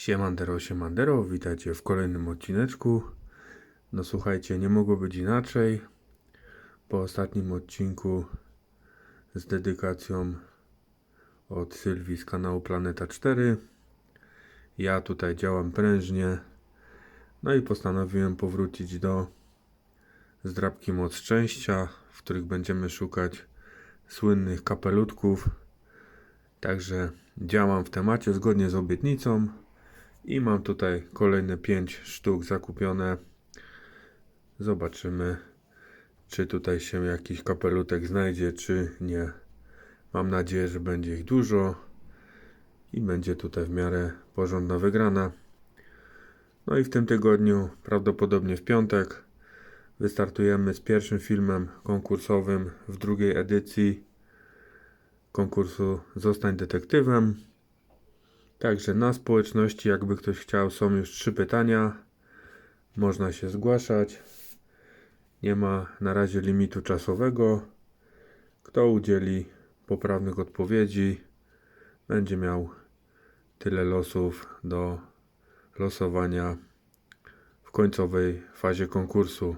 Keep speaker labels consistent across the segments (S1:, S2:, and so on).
S1: Siemandero, siemandero, witajcie w kolejnym odcineczku. No słuchajcie, nie mogło być inaczej. Po ostatnim odcinku z dedykacją od Sylwii z kanału Planeta 4. Ja tutaj działam prężnie. No i postanowiłem powrócić do zdrabki Moc Szczęścia, w których będziemy szukać słynnych kapelutków. Także działam w temacie zgodnie z obietnicą. I mam tutaj kolejne 5 sztuk zakupione. Zobaczymy, czy tutaj się jakiś kapelutek znajdzie, czy nie. Mam nadzieję, że będzie ich dużo i będzie tutaj w miarę porządna wygrana. No i w tym tygodniu, prawdopodobnie w piątek, wystartujemy z pierwszym filmem konkursowym w drugiej edycji konkursu Zostań detektywem. Także na społeczności, jakby ktoś chciał, są już trzy pytania. Można się zgłaszać. Nie ma na razie limitu czasowego. Kto udzieli poprawnych odpowiedzi, będzie miał tyle losów do losowania w końcowej fazie konkursu.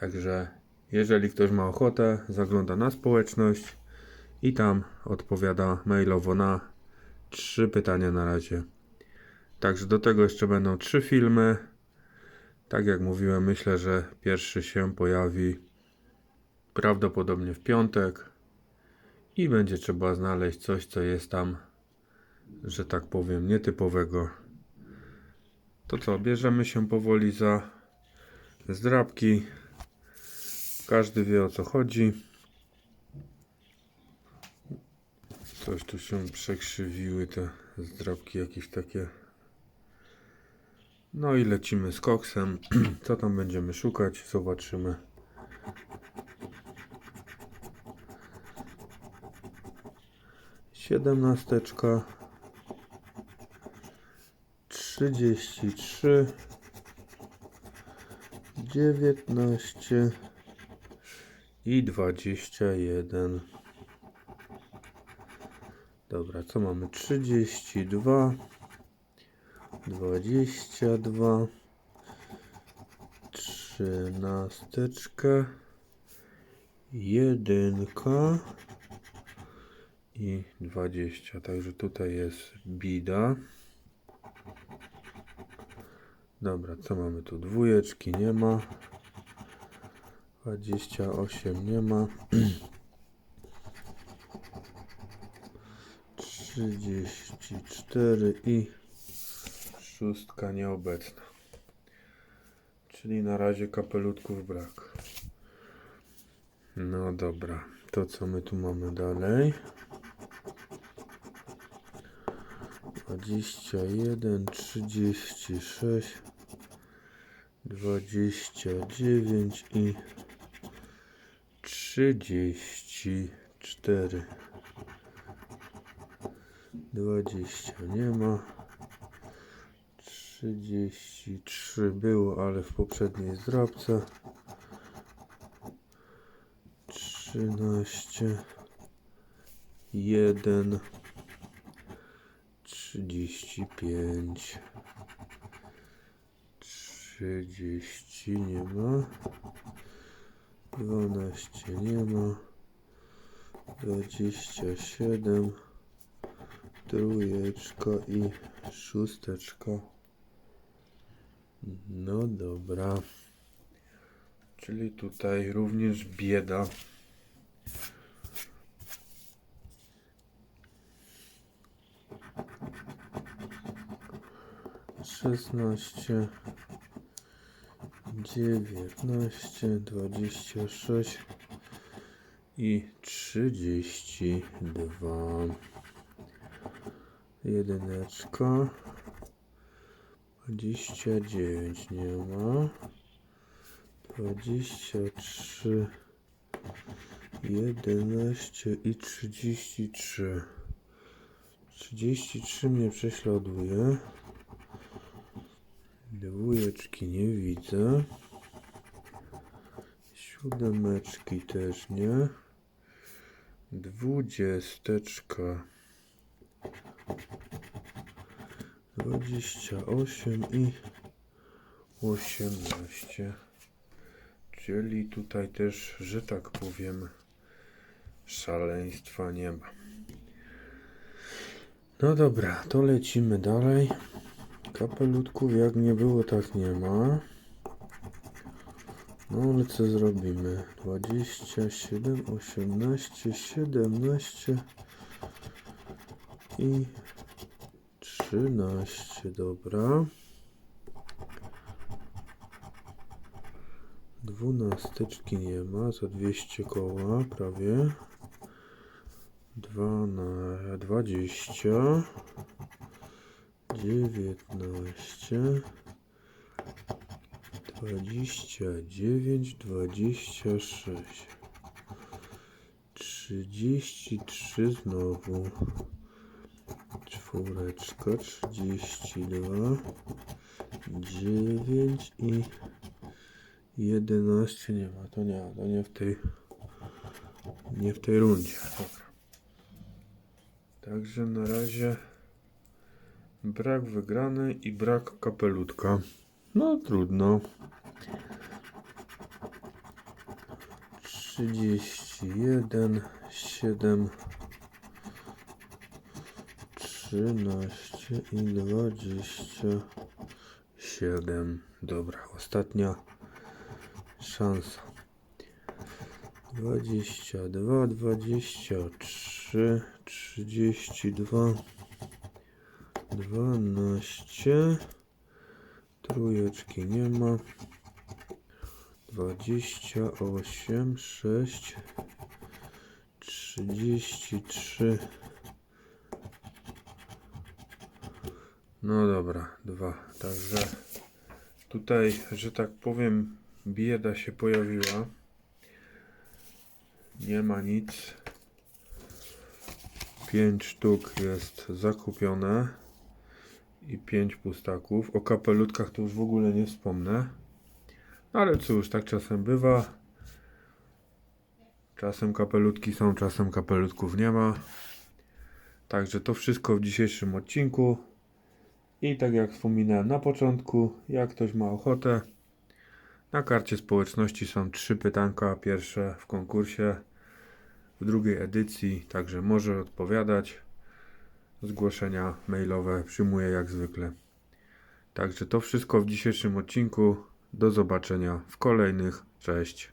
S1: Także jeżeli ktoś ma ochotę, zagląda na społeczność i tam odpowiada mailowo na trzy pytania na razie. Także do tego jeszcze będą trzy filmy. Tak jak mówiłem, myślę, że pierwszy się pojawi prawdopodobnie w piątek i będzie trzeba znaleźć coś, co jest tam, że tak powiem, nietypowego. To co, bierzemy się powoli za zdrabki. Każdy wie o co chodzi. Coś tu się przekrzywiły te zdrabki jakieś takie. No i lecimy z koksem. Co tam będziemy szukać? Zobaczymy. Siedemnasteczka. Trzydzieści trzy. Dziewiętnaście. I dwadzieścia jeden. Dobra, co mamy? 32, 22, 13, jedynka i 20. Także tutaj jest bida. Dobra, co mamy tu? Dwójeczki nie ma. 28 nie ma. 34 i szóstka nieobecna. Czyli na razie kapelutków brak. No dobra, to co my tu mamy dalej? 21, 36, 29 i 34. 20 nie ma. 33 było, ale w poprzedniej zdrabce. 13 1 35 30 nie ma. 12 nie ma. 27 trójeczka i szósteczka. No dobra. Czyli tutaj również bieda. Szesnaście, dziewiętnaście, dwadzieścia sześć i trzydzieści dwa. Jedyneczka. 29 nie ma. 23 11 i 33 33 mnie prześladuje. Dwójeczki nie widzę. Siódemeczki też nie. Dwudziesteczka 28 i 18. Czyli tutaj też, że tak powiem, szaleństwa nie ma. No dobra, to lecimy dalej. Kapelutków jak nie było, tak nie ma. No ale co zrobimy? 27, 18, 17 i 13, dobra. Dwunasteczki nie ma, za 200 koła prawie. Dwa na 20. 19. 29, 26. 33 znowu. Czwóreczka, 32. 9 i 11 nie ma, to nie, to nie w tej nie w tej rundzie. Dobra. Także na razie brak wygranej i brak kapelutka. No trudno. 31, 7, 13 i 27. Dobra, ostatnia szansa. 22, 23, 32, 12. Trójeczki nie ma. 28, 6, 33. No dobra, dwa. Także tutaj, że tak powiem, bieda się pojawiła. Nie ma nic. Pięć sztuk jest zakupione i pięć pustaków. O kapelutkach to już w ogóle nie wspomnę. Ale cóż, tak czasem bywa. Czasem kapelutki są, czasem kapelutków nie ma. Także to wszystko w dzisiejszym odcinku. I tak jak wspominałem na początku, jak ktoś ma ochotę, na karcie społeczności są trzy pytanka. Pierwsze w konkursie, w drugiej edycji, także może odpowiadać. Zgłoszenia mailowe przyjmuję jak zwykle. Także to wszystko w dzisiejszym odcinku. Do zobaczenia w kolejnych. Cześć.